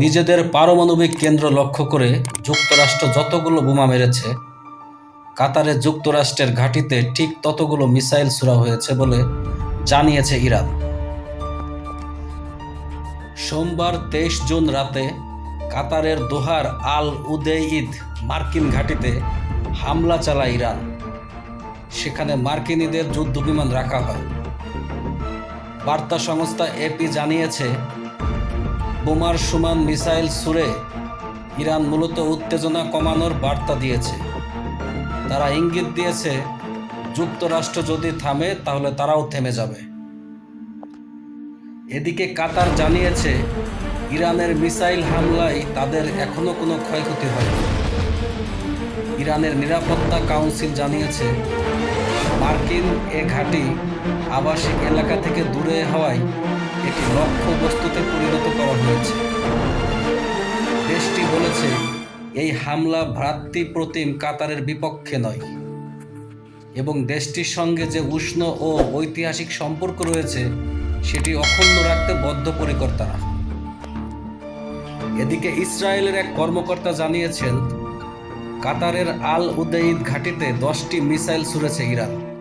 নিজেদের পারমাণবিক কেন্দ্র লক্ষ্য করে যুক্তরাষ্ট্র যতগুলো বোমা মেরেছে, কাতারে যুক্তরাষ্ট্রের ঘাঁটিতে ঠিক ততগুলো মিসাইল ছোড়া হয়েছে বলে জানিয়েছে ইরান। সোমবার তেইশ জুন রাতে কাতারের দোহার আল উদেইদ মার্কিন ঘাঁটিতে হামলা চালায় ইরান। সেখানে মার্কিনীদের যুদ্ধবিমান রাখা হয়। বার্তা সংস্থা এপি জানিয়েছে বোমার সমান মিসাইল ছুড়ে ইরান মূলত উত্তেজনা কমানোর বার্তা দিয়েছে। তারা ইঙ্গিত দিয়েছে, যুক্তরাষ্ট্র যদি থামে, তাহলে তারাও থেমে যাবে। এদিকে কাতার জানিয়েছে, ইরানের মিসাইল হামলায় তাদের এখনও কোনো ক্ষয়ক্ষতি হয়নি। ইরানের নিরাপত্তা কাউন্সিল জানিয়েছে, মার্কিন এ ঘাঁটি আবাসিক এলাকা থেকে দূরে হওয়ায় এটি লক্ষ্য বস্তুতে পরিণত করা হয়েছে। দেশটি বলেছে, এই হামলা ভ্রাতৃপ্রতিম কাতারের বিপক্ষে নয়। এবং দেশটির সঙ্গে যে উষ্ণ ও ঐতিহাসিক সম্পর্ক রয়েছে, সেটি অক্ষুণ্ণ রাখতে বদ্ধপরিকর তারা এদিকে ইসরায়েলের এক কর্মকর্তা জানিয়েছেন, কাতারের আল উদেইদ ঘাঁটিতে দশটি মিসাইল ছুড়েছে ইরান।